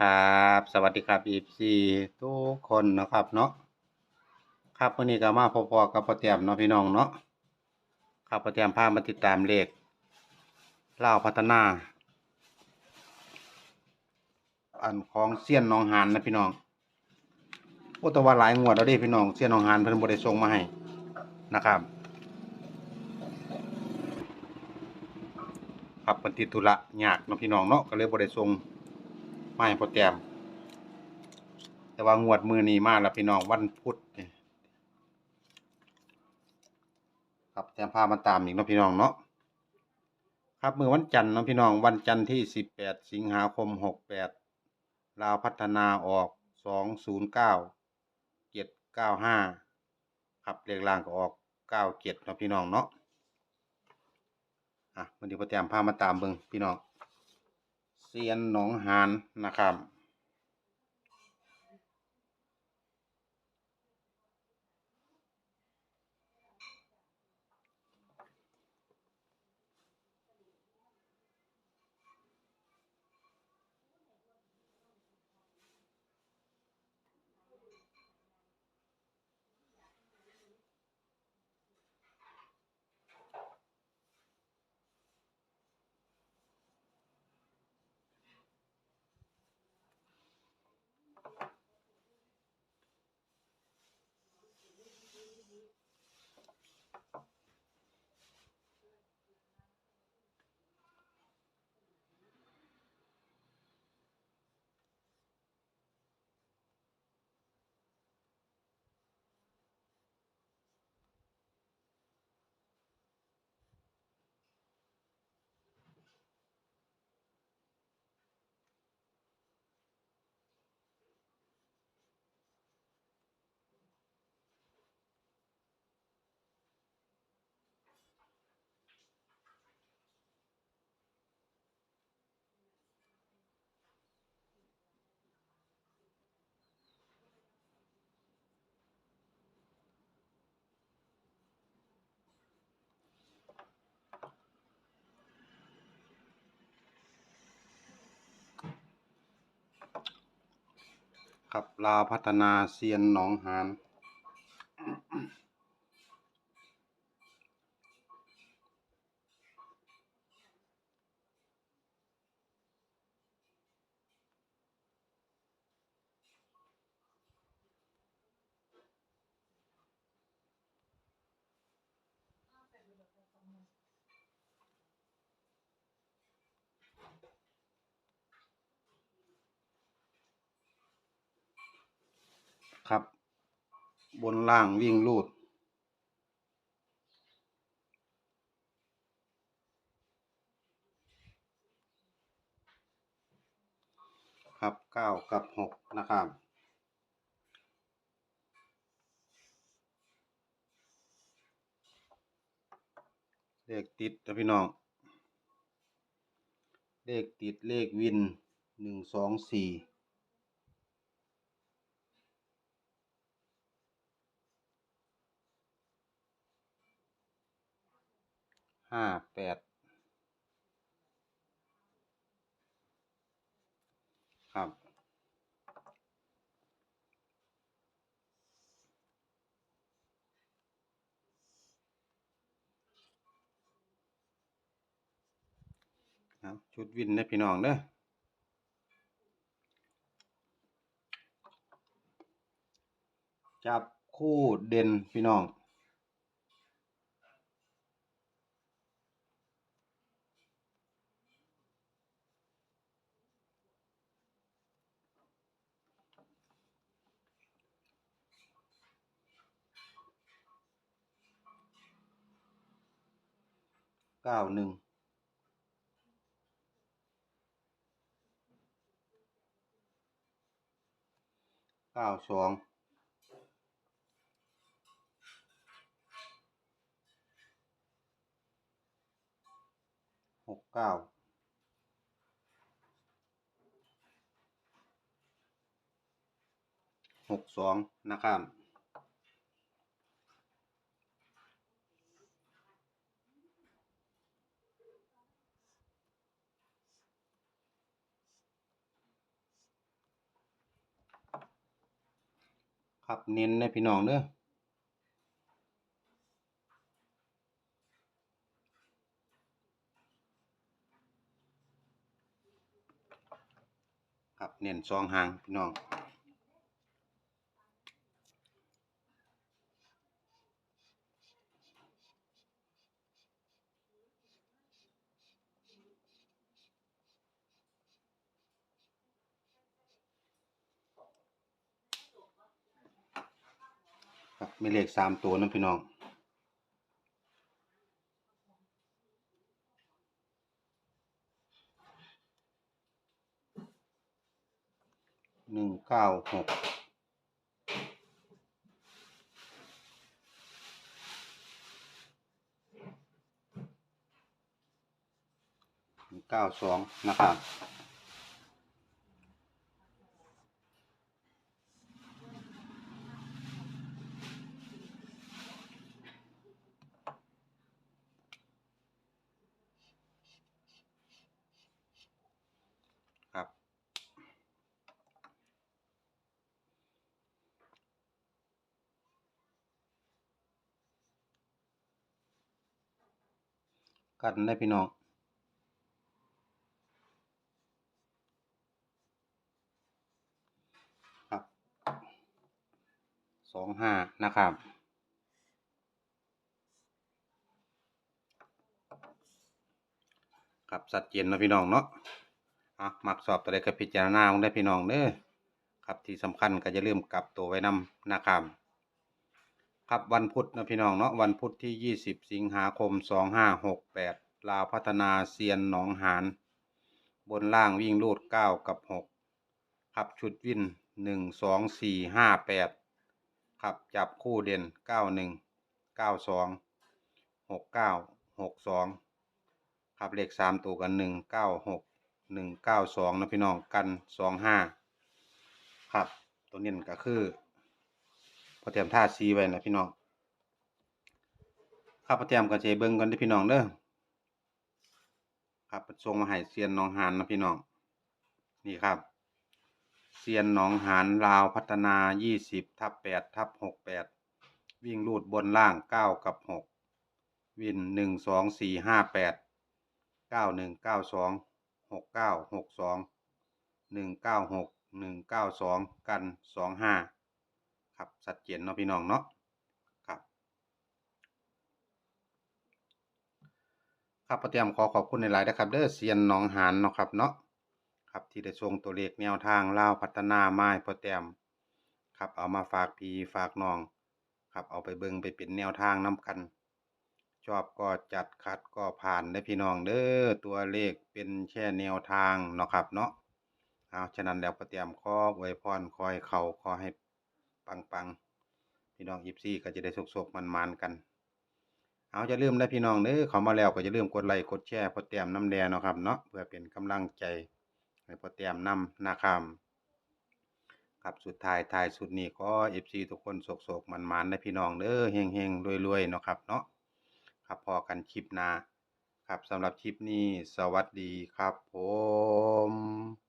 ครับ สวัสดีครับ FC ทุกคนนะครับเนาะครับวันนี้ก็มาพบๆกับพ่อเตรียมเนาะพี่น้องเนาะครับพ่อเตรียมพามาติดตามเลขเล่าพัฒนา อันของเซียนหนองหานนะพี่น้องโอ้แต่ว่าหลายงวดแล้วด้พี่น้องเซียนหนองหานเพิ่นบ่ได้ส่งมาให้นะครับครับเพิ่นติดธุระยากเนาะพี่น้องเนาะก็เลยบ่ได้ส่ง มาให้พ่อแต้มแต่ว่างวดมือนี้มาแล้วพี่น้องวันพุธนะครับแต้มพามาตามอีกเนาะพี่น้องเนาะครับมือวันจันทร์เนาะพี่น้องวันจันทร์ที่18สิงหาคม68ลาวพัฒนาออก209 795ครับเลขล่างก็ออก97เนาะพี่น้องเนาะอะวันนี้พ่อแต้มพามาตามเบิ่งพี่น้อง เซียนหนองหานนะครับ กับลาวพัฒนาเซียนหนองหาน ครับ บนล่างวิ่งลูด ครับเก้ากับหกนะครับเลขติดนะพี่น้อง เลขติดเลขวินหนึ่งสองสี่ ห้าแปดครับครับ ชุดวินนะพี่น้องเด้อจับคู่เด่นพี่น้อง เก้าหนึ่งเก้าสองหกเก้าหกสองนะครับ ครับเน้นในพี่น้องเด้อครับเน้นซองหางพี่น้อง ครับมีเลขสามตัวนะพี่น้องหนึ่งเก้าหกเก้าสองนะครับ กันได้พี่น้องครับสองห้านะครับครับสัดเจนนะพี่น้องเนาะอะมักสอบตัวใดก็พิจารณาของได้พี่น้องเด้อครับที่สำคัญก็จะเริ่มกลับตัวไว้นำนะครับ ครับวันพุธนะพี่น้องเนาะวันพุธที่ 20 สิงหาคม 2568 ลาวพัฒนาเซียนหนองหาน บนล่างวิ่งลูด 9 กับ 6 ครับชุดวิน 1 2 4 5 8 ครับจับคู่เด่น 91 92 69 62 ครับเลข 3 ตัวกัน 196 192 นะพี่น้องกัน 25 ครับตัวนี้ก็คือ พอเตรียมท่าซีไว้นะพี่น้องครับพอเตรียมก็จะเบิ่งกันเด้พี่น้องเด้อครับส่งมาให้เซียนหนองหานนะพี่น้องนี่ครับเซียนหนองหานลาวพัฒนา 20 ทับ8ทับ68 วิ่งลูดบนล่าง 9 กับ 6 วิน 1 2 4 5 8 9 1 9 2 6 9 6 2 1 9 6 1 9 2 กัน 25 ครับสัดเจนเนาะพี่น้องเนาะครับ ครับประเตรียมขอขอบคุณในหลายนะครับ เด้อเซียนหนองหานเนาะครับเนาะครับที่ได้ส่งตัวเลขแนวทางเล่าพัฒนาไม้พอเตรียมครับเอามาฝากพี่ฝากน้อง ครับเอาไปเบิงไปเป็นแนวทางนํกันชอบก็จัดขัดก็ผ่านได้พี่น้องเด้อตัวเลขเป็นแค่แนวทางเนาะครับเนาะเอาฉะนั้นแล้วประเตรียมขออวยพรคอยเขาขอให้ ปังปังๆพี่น้องยิปซี่ก็จะได้สุกๆมันๆกัน เอาจะลืมได้พี่น้องเด้อเขามาแล้วก็จะลืมกดไลค์กดแชร์พอแต้มน้ำแดงเนาะครับเนาะเพื่อเป็นกำลังใจให้พอแต้มน้ำนะครับครับสุดท้ายท้ายสุดนี้ก็เอฟซีทุกคนโศกๆมันๆได้พี่น้องเด้อเฮงๆรวยๆเนาะครับเนาะครับพอกันคลิปหน้าครับสำหรับคลิปนี้สวัสดีครับผม